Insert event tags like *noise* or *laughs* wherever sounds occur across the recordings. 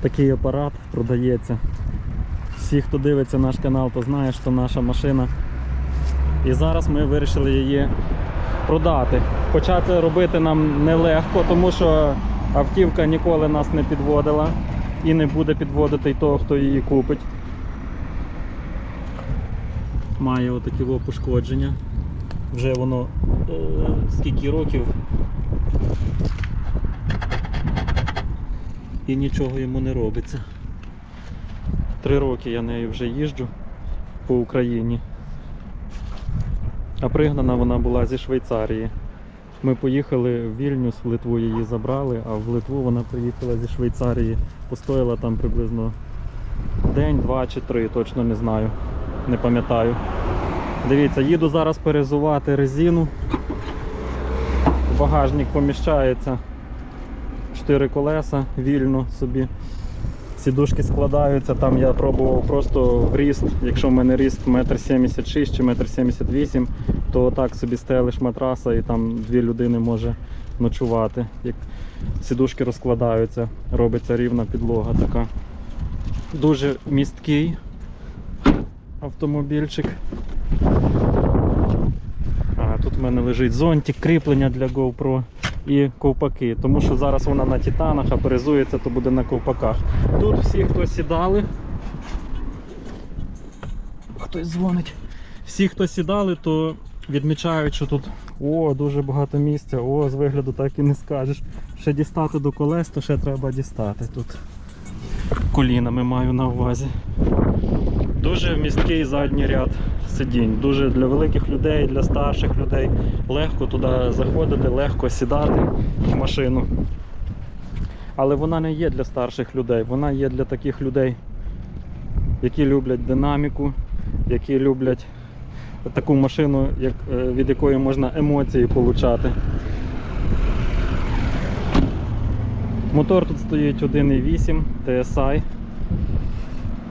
Такий апарат продається. Всі, хто дивиться наш канал, то знає, що наша машина. І зараз ми вирішили її продати. Почати робити нам нелегко, тому що автівка ніколи нас не підводила і не буде підводити того, хто її купить. Має отакі пошкодження. Вже воно е, скільки років. І нічого йому не робиться. Три роки я нею вже їжджу по Україні. А пригнана вона була зі Швейцарії. Ми поїхали в Вільнюс, в Литву її забрали, а в Литву вона приїхала зі Швейцарії. Постояла там приблизно день, два чи три, точно не знаю. Не пам'ятаю. Дивіться, їду зараз перезувати резину. Багажник поміщається. Чотири колеса вільно собі. Сідушки складаються, там я пробував просто в ріст, якщо в мене ріст 1,76 чи 1,78 м, то так собі стелиш матраса і там дві людини може ночувати. Як сідушки розкладаються, робиться рівна підлога така. Дуже місткий автомобільчик. А, тут в мене лежить зонтик, кріплення для GoPro і ковпаки. Тому що зараз вона на титанах, а перезується, то буде на ковпаках. Тут всі, хто сідали. Хтось дзвонить. Всі, хто сідали, то відмічають, що тут о, дуже багато місця, о, з вигляду так і не скажеш. Ще дістати до колес, то ще треба дістати тут. Колінами маю на увазі. Дуже місткий задній ряд сидінь. Дуже для великих людей, для старших людей. Легко туди заходити, легко сідати в машину. Але вона не є для старших людей, вона є для таких людей, які люблять динаміку, які люблять таку машину, е, від якої можна емоції получати. Мотор тут стоїть 1.8 TSI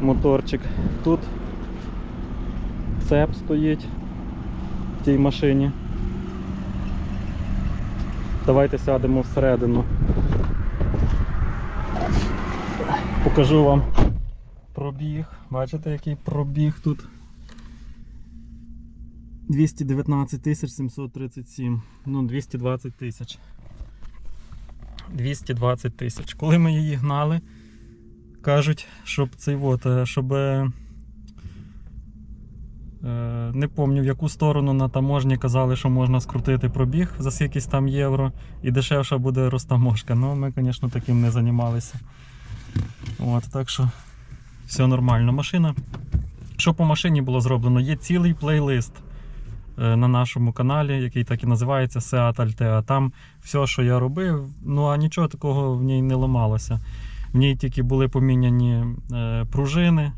моторчик. Тут цеп стоїть в тій машині. Давайте сядемо всередину. Покажу вам пробіг. Бачите, який пробіг тут? 219 тисяч 737. Ну, 220 тисяч. 220 тисяч. Коли ми її гнали, кажуть, щоб цей от, е, щоб. е, е, Не пам'ятаю, в яку сторону на таможні казали, що можна скрутити пробіг за скількись там євро і дешевша буде розтаможка. Ну, ми, звісно, таким не займалися. От, так що все нормально. Машина. Що по машині було зроблено? Є цілий плейлист е, на нашому каналі, який так і називається Seat Altea. Там все, що я робив, ну а нічого такого в ній не ламалося. В ній тільки були поміняні е, пружини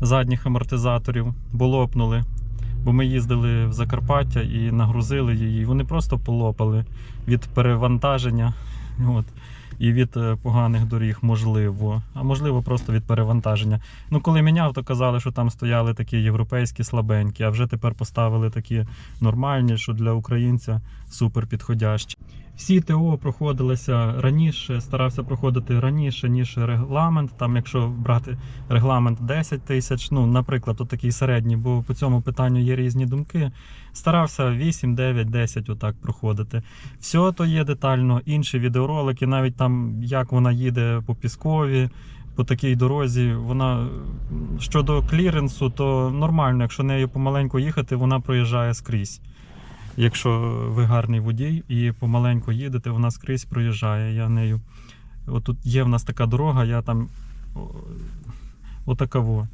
задніх амортизаторів, бо лопнули. Бо ми їздили в Закарпаття і нагрузили її. Вони просто полопали від перевантаження. *laughs* От. І від е, поганих доріг, можливо, а можливо, просто від перевантаження. Ну, коли міняв, то казали, що там стояли такі європейські слабенькі, а вже тепер поставили такі нормальні, що для українця супер підходящі. Всі ТО проходилися раніше, старався проходити раніше, ніж регламент. Там, якщо брати регламент 10 тисяч, ну, наприклад, от такий середній, бо по цьому питанню є різні думки. Старався 8, 9, 10 отак проходити. Все то є детально, інші відеоролики, навіть там як вона їде по Піскові. По такій дорозі, вона щодо кліренсу, то нормально, якщо нею помаленьку їхати, вона проїжджає скрізь. Якщо ви гарний водій і помаленьку їдете, вона скрізь проїжджає. Я нею. Отут є в нас така дорога, я там о, отакаво.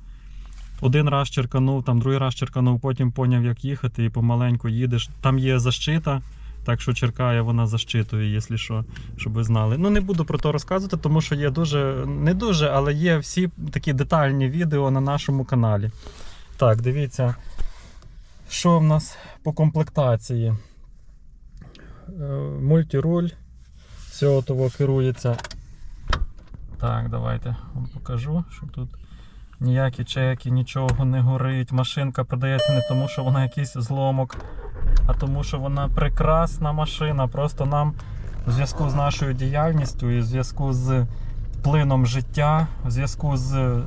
Один раз черканув, там другий раз черканув, потім поняв, як їхати, і помаленьку їдеш. Там є защита, так що черкає вона защитою, якщо що, щоб ви знали. Ну не буду про то розказувати, тому що є дуже, не дуже, але є всі такі детальні відео на нашому каналі. Так, дивіться, що в нас по комплектації. Е, Мультируль. Всього того керується. Так, давайте вам покажу, що тут ніякі чеки, нічого не горить. Машинка продається не тому, що вона якийсь зломок, а тому, що вона прекрасна машина. Просто нам в зв'язку з нашою діяльністю і в зв'язку з плином життя, в зв'язку з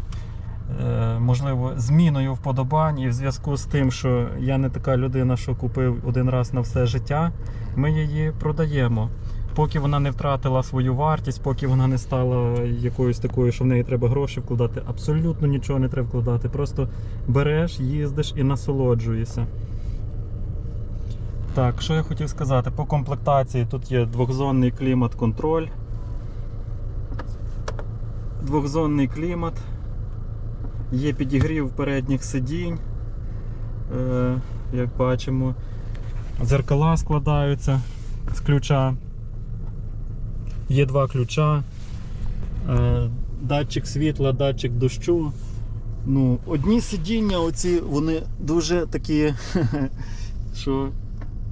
можливо зміною вподобань, і в зв'язку з тим, що я не така людина, що купив один раз на все життя, ми її продаємо. Поки вона не втратила свою вартість, поки вона не стала якоюсь такою, що в неї треба гроші вкладати, абсолютно нічого не треба вкладати. Просто береш, їздиш і насолоджуєшся. Так, що я хотів сказати? По комплектації тут є двохзонний клімат-контроль. Двохзонний клімат. Є підігрів передніх сидінь. Е, як бачимо, дзеркала складаються з ключа. Є два ключа. Е, датчик світла, датчик дощу. Ну, одні сидіння, оці, вони дуже такі, *laughs* що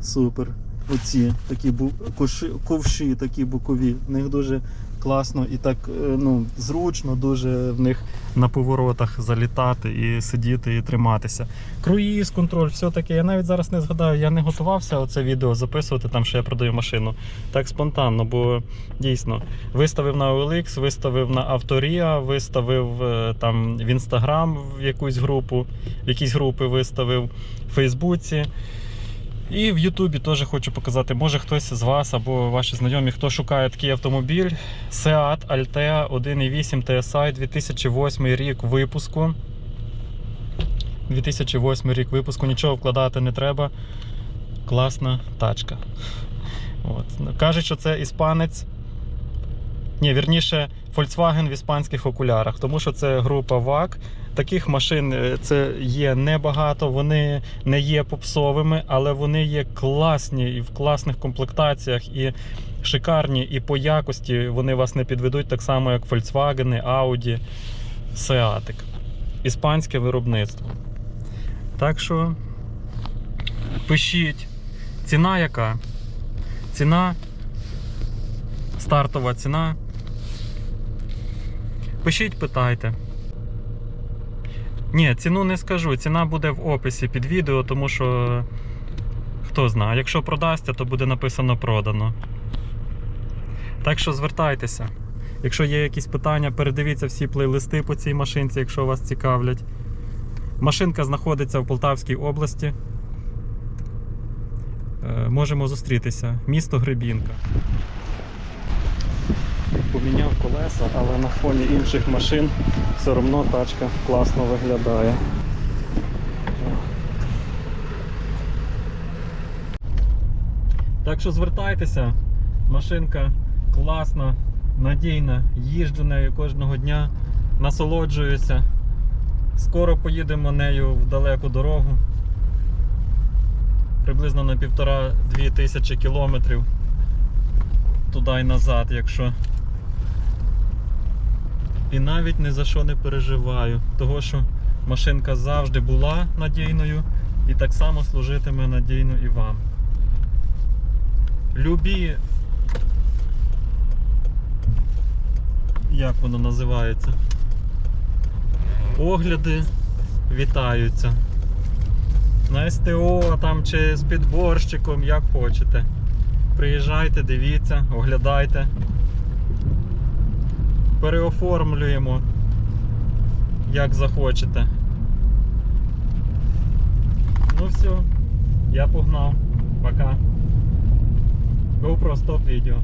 супер. Оці такі коши- ковші, такі бокові. В них дуже класно і так е, ну, зручно, дуже в них на поворотах залітати і сидіти і триматися. Круїз, контроль, все таке. Я навіть зараз не згадаю, я не готувався оце відео записувати, там що я продаю машину. Так спонтанно, бо дійсно виставив на OLX, виставив на Авторія, виставив е, там в Інстаграм в якусь групу, в якісь групи виставив в Фейсбуці. І в Ютубі теж хочу показати, може хтось з вас або ваші знайомі, хто шукає такий автомобіль. Seat Altea 1.8 TSI 2008 рік випуску. 2008 рік випуску, нічого вкладати не треба. Класна тачка. От. Кажуть, що це іспанець. Ні, вірніше, Volkswagen в іспанських окулярах, тому що це група ВАК. Таких машин е, це є небагато, вони не є попсовими, але вони є класні і в класних комплектаціях, і шикарні, і по якості вони вас не підведуть так само, як Volkswagen, Audi, Seatic. Іспанське виробництво. Так що пишіть. Ціна яка? Ціна. Стартова ціна. Пишіть, питайте. Ні, ціну не скажу. Ціна буде в описі під відео, тому що хто знає, якщо продасться, то буде написано продано. Так що звертайтеся. Якщо є якісь питання, передивіться всі плейлисти по цій машинці, якщо вас цікавлять. Машинка знаходиться в Полтавській області. Е, Можемо зустрітися. Місто Гребінка. Поміняв колеса, але на фоні інших машин все одно тачка класно виглядає. Так що звертайтеся, машинка класна, надійна, їжджу нею кожного дня, насолоджуюся. Скоро поїдемо нею в далеку дорогу. Приблизно на півтора-дві тисячі кілометрів туди і назад, якщо. І навіть ні за що не переживаю, того що машинка завжди була надійною і так само служитиме надійно і вам. Любі. Як воно називається? Огляди вітаються. На СТО там чи з підборщиком, як хочете. Приїжджайте, дивіться, оглядайте. Переоформлюємо, як захочете. Ну все, я погнав. Пока. GoPro стоп відео.